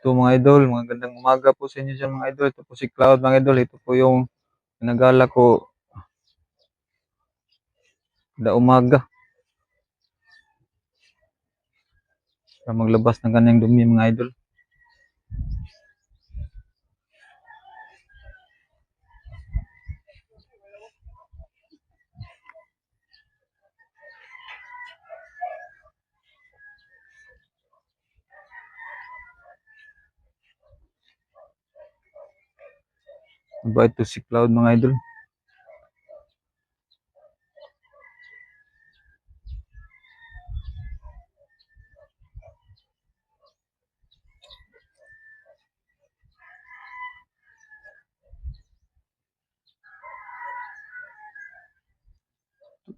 Ito mga idol, mga gandang umaga po sa inyo dyan mga idol. Ito po si Cloud mga idol. Ito po yung pinagala ko da umaga. Para maglabas ng kanyang dumi mga idol. Ba ito si Cloud mga idol?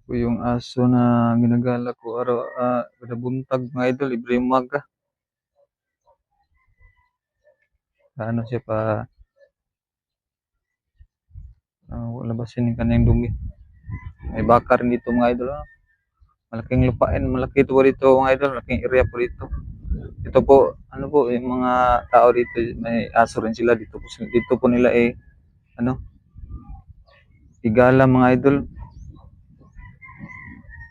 Po yung aso na ginagala ko araw, ah, kada buntag mga idol, libre umaga. Ano siya pa, ah, labasin yung kanyang dumi. May bakar dito mga idol. ah. Malaking lupain, malaki ito po dito mga idol, malaking area po dito. Ito po, ano po, yung mga tao dito, may aso rin sila dito po, dito po nila eh, ano, igala mga idol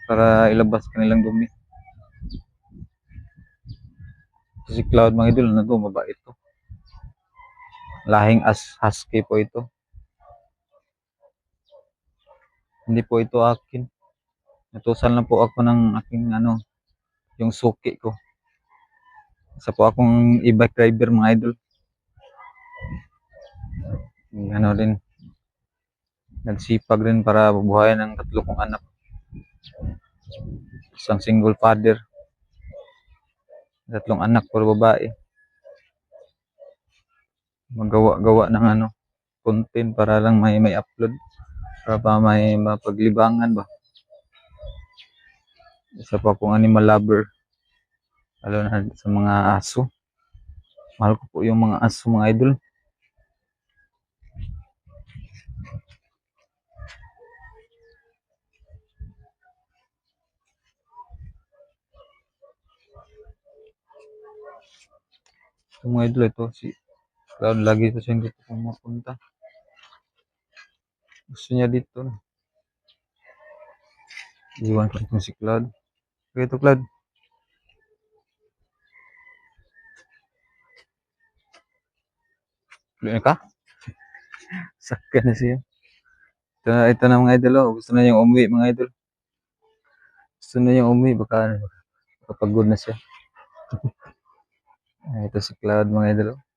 para ilabas kanilang dumi. Ito si Cloud mga idol, ano to, babae ito. Lahing as husky po ito. Hindi po ito akin. Natusan lang po ako ng aking ano, yung suki ko. Isa po akong e-bike driver mga idol. Ano rin, nagsipag rin para buhayan ng tatlo kong anak. Isang single father. Tatlong anak, puro babae. Magawa-gawa ng ano, content para lang may may upload. Para pa may mapaglibangan ba. Isa pa akong animal lover. Lalo na sa mga aso. Mahal ko po yung mga aso mga idol. Ito mga idol, ito si Cloud lagi pa siyang dito pumapunta. Gusto niya dito. Iwan ko itong si Cloud. Okay, ito Cloud. Tuloy na ka? Sakya na siya. Ito na, ito na mga idol. oh. Gusto na yung umuwi mga idol. Gusto na yung umuwi. Baka, baka pagod na siya. Ito si Cloud mga idol. oh.